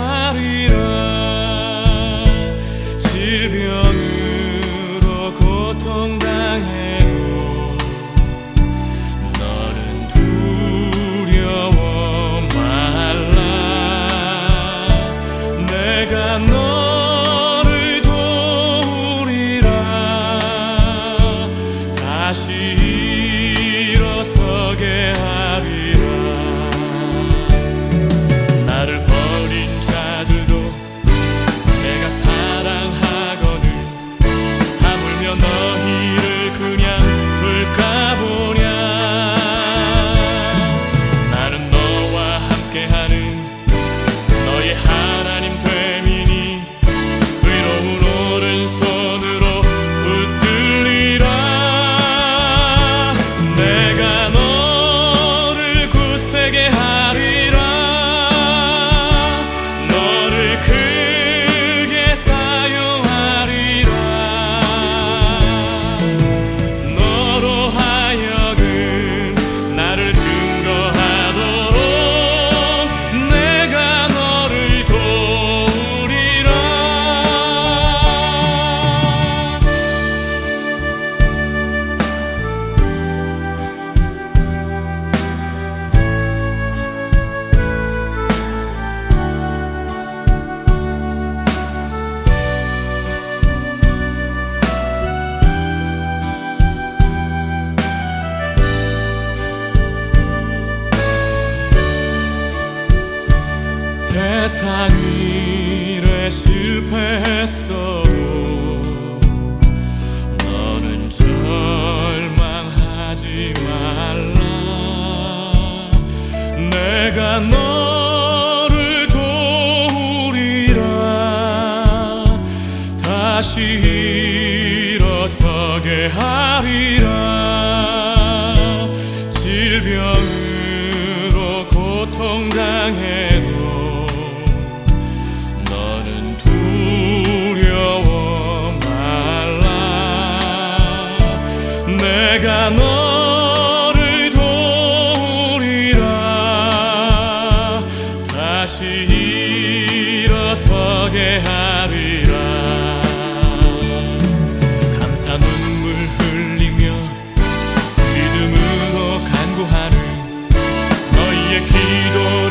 hariran 세상 일에 실패했어. 너는 절망하지 말라 내가 너를 도우리라 다시 일어서게 하리라 질병으로 고통당해 내가 너를 도우리라. 다시 일어서게 하리라. 감사 눈물 흘리며 믿음으로 간구하는 너희의 기도